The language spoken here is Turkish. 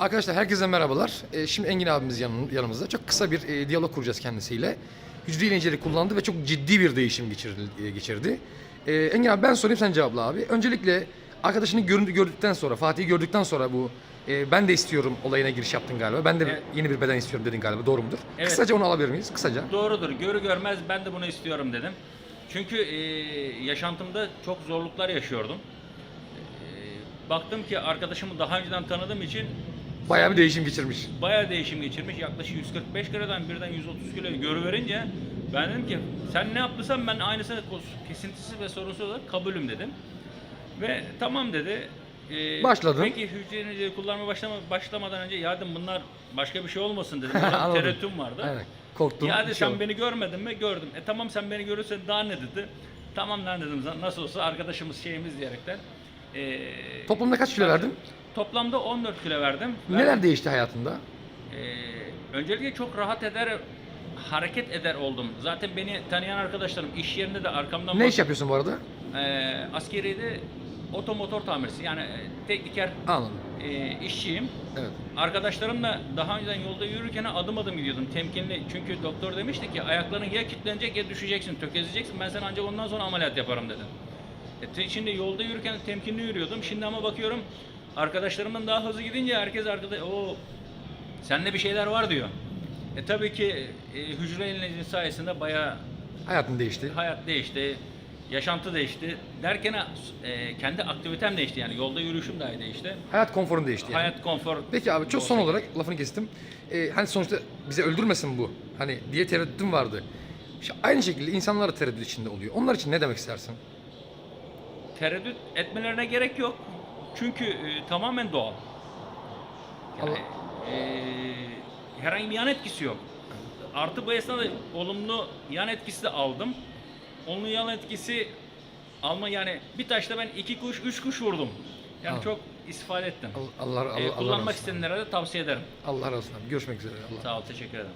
Arkadaşlar herkese merhabalar. Ee, şimdi Engin abimiz yanım- yanımızda. Çok kısa bir e, diyalog kuracağız kendisiyle. Hücre iğnecileri kullandı ve çok ciddi bir değişim geçirdi. e, geçirdi. Ee, Engin abi ben sorayım sen cevapla abi. Öncelikle arkadaşını görüntü gördükten sonra, Fatih'i gördükten sonra bu e, ben de istiyorum olayına giriş yaptın galiba. Ben de Evet. yeni bir beden istiyorum dedin galiba. Doğru mudur? Evet. Kısaca onu alabilir miyiz? Kısaca. Doğrudur. Görü görmez ben de bunu istiyorum dedim. Çünkü e, yaşantımda çok zorluklar yaşıyordum. E, baktım ki arkadaşımı daha önceden tanıdığım için Bayağı bir değişim geçirmiş. bayağı değişim geçirmiş. Yaklaşık 145 kilodan birden 130 kiloya görüverince ben dedim ki sen ne yaptıysan ben aynısını kesintisiz ve sorunsuz olarak kabulüm dedim. Ve tamam dedi. E, Başladın. Peki hücre iğnecileri kullanmaya başlama, başlamadan önce ya dedim bunlar başka bir şey olmasın dedim. Tereddütüm vardı. Aynen. Korktum. Ya dedi şey sen oldu. beni görmedin mi? Gördüm. E tamam sen beni görürsen daha ne dedi? Tamam lan dedim nasıl olsa arkadaşımız şeyimiz diyerekten. E, Toplamda kaç kilo verdin? Toplamda 14 kilo verdim. Neler değişti hayatında? Ee, öncelikle çok rahat eder, hareket eder oldum. Zaten beni tanıyan arkadaşlarım iş yerinde de arkamdan Ne bak- iş yapıyorsun bu arada? Ee, askeriyede otomotor tamircisi yani e, tekniker Anladım. e, işçiyim. Evet. Arkadaşlarımla daha önceden yolda yürürken adım adım gidiyordum temkinli. Çünkü doktor demişti ki ayakların ya kilitlenecek ya düşeceksin, tökezleyeceksin. Ben sana ancak ondan sonra ameliyat yaparım dedi. E, te- şimdi yolda yürürken temkinli yürüyordum. Şimdi ama bakıyorum arkadaşlarımdan daha hızlı gidince herkes arkada o sende bir şeyler var diyor. E tabii ki e, hücre yenileceği sayesinde bayağı Hayatın değişti. hayat değişti, yaşantı değişti. Derken e, kendi aktivitem değişti yani yolda yürüyüşüm dahi değişti. Hayat konforun değişti yani. Hayat konfor. Peki abi çok son olarak lafını kestim. Ee, hani sonuçta bize öldürmesin bu. Hani diye tereddütüm vardı. İşte aynı şekilde insanlar tereddüt içinde oluyor. Onlar için ne demek istersin? Tereddüt etmelerine gerek yok. Çünkü e, tamamen doğal. Yani, e, herhangi bir yan etkisi yok. Artı bu esnada olumlu yan etkisi de aldım. Olumlu yan etkisi alma yani bir taşta ben iki kuş, üç kuş vurdum. Yani Al. çok istifade ettim. Allah Allah, Allah, E, Allah kullanmak razı olsun. isteyenlere de tavsiye ederim. Allah razı olsun. Görüşmek üzere. Allah. Sağ ol, teşekkür ederim.